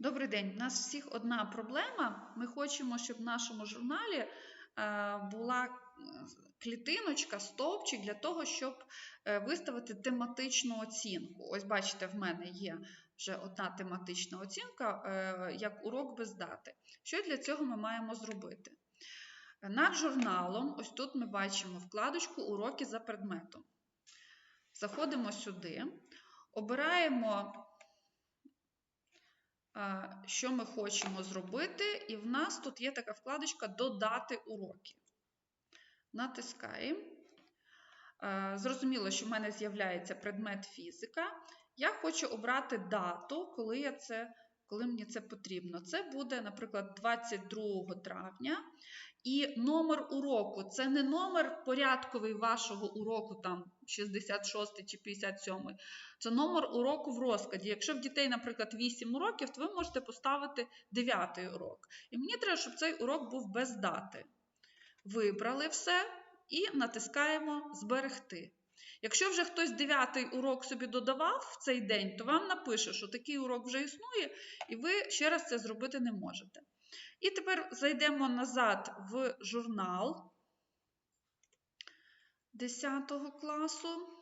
Добрий день. У нас всіх одна проблема. Ми хочемо, щоб в нашому журналі е, була е, клітиночка, стовпчик для того, щоб е, виставити тематичну оцінку. Ось бачите, в мене є вже одна тематична оцінка, як урок без дати. Що для цього ми маємо зробити? Над журналом, ось тут ми бачимо вкладочку Уроки за предметом. Заходимо сюди, обираємо що ми хочемо зробити, і в нас тут є така вкладочка Додати уроки. Натискаємо. Зрозуміло, що в мене з'являється предмет фізика. Я хочу обрати дату, коли, я це, коли мені це потрібно. Це буде, наприклад, 22 травня. І номер уроку це не номер порядковий вашого уроку, там 66 чи 57. Це номер уроку в розкладі. Якщо в дітей, наприклад, 8 уроків, то ви можете поставити 9 урок. І мені треба, щоб цей урок був без дати. Вибрали все і натискаємо Зберегти. Якщо вже хтось 9 урок собі додавав в цей день, то вам напише, що такий урок вже існує, і ви ще раз це зробити не можете. І тепер зайдемо назад в журнал 10 класу.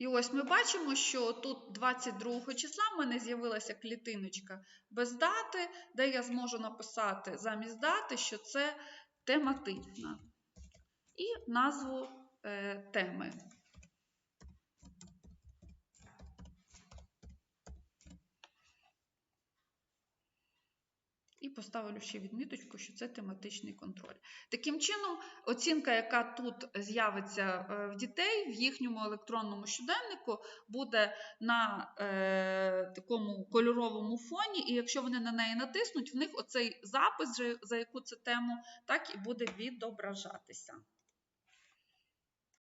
І ось ми бачимо, що тут 22 числа в мене з'явилася клітиночка без дати, де я зможу написати замість дати, що це тематична. І назву е, теми. І поставлю ще відміточку, що це тематичний контроль. Таким чином, оцінка, яка тут з'явиться е, в дітей в їхньому електронному щоденнику, буде на е, такому кольоровому фоні, і якщо вони на неї натиснуть, в них оцей запис, за яку це тему, так і буде відображатися.